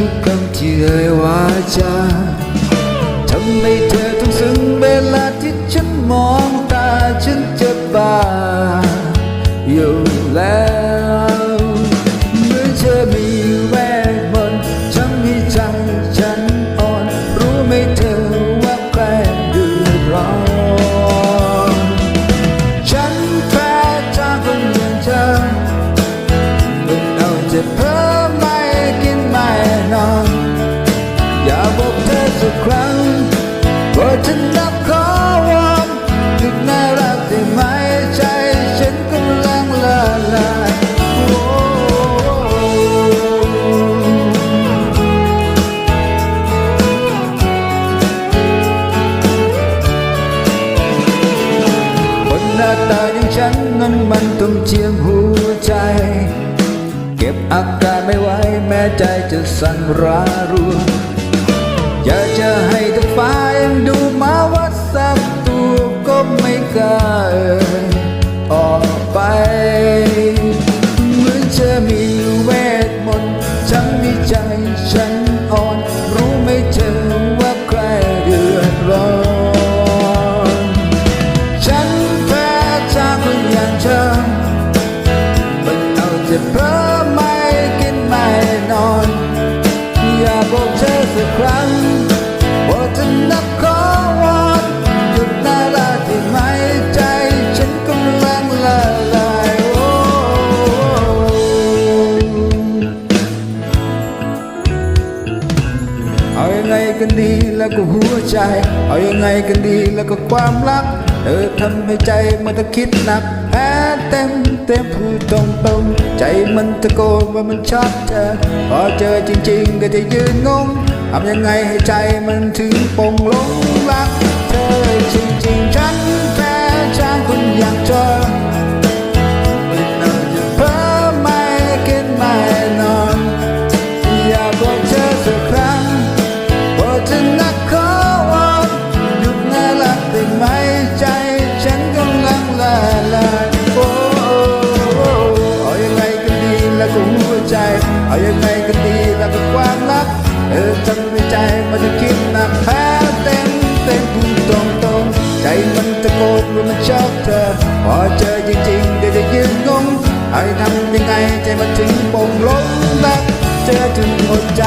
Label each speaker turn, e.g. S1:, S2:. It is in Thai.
S1: ทุกคำที่เอ่ยวาจาทำให้เธอต้องซึ้งเวลาที่ฉันมองตาฉันจะบา ตาอย่างฉันนั้นมันต้องเจียมหัวใจ เก็บอาการไม่ไหวแม้ใจจะสั่นรารัวอยากจะให้ทุกฝ่ายังดูมาว่าสักตัวก็ไม่กล้าเอ่ยออกไปเหมือนจะมี กันดีแล้วก็หัวใจ เอายังไงกันดีแล้วก็ความรัก เธอทำให้ใจมันตะคิดหนักแพ้เต็มเต็มพูดตรงตรงใจมันตะโกนว่ามันชอบเธอ พอเจอจริงๆก็จะยืนงงทำยังไงให้ใจมันถึงปลงลงรัก หัวใจ เอายังไงก็ดีแต่ก็ความลับเออทำในใจมันจะคิดหนักแพ้เต็มเต็มพูดตรงตรงใจมันตะโกนว่ามันชอบเธอ พอเจอจริงๆเดี๋ยวจะยืนงงให้ทำยังไงใจมันถึงปงลงรักเจอถึงหัวใจ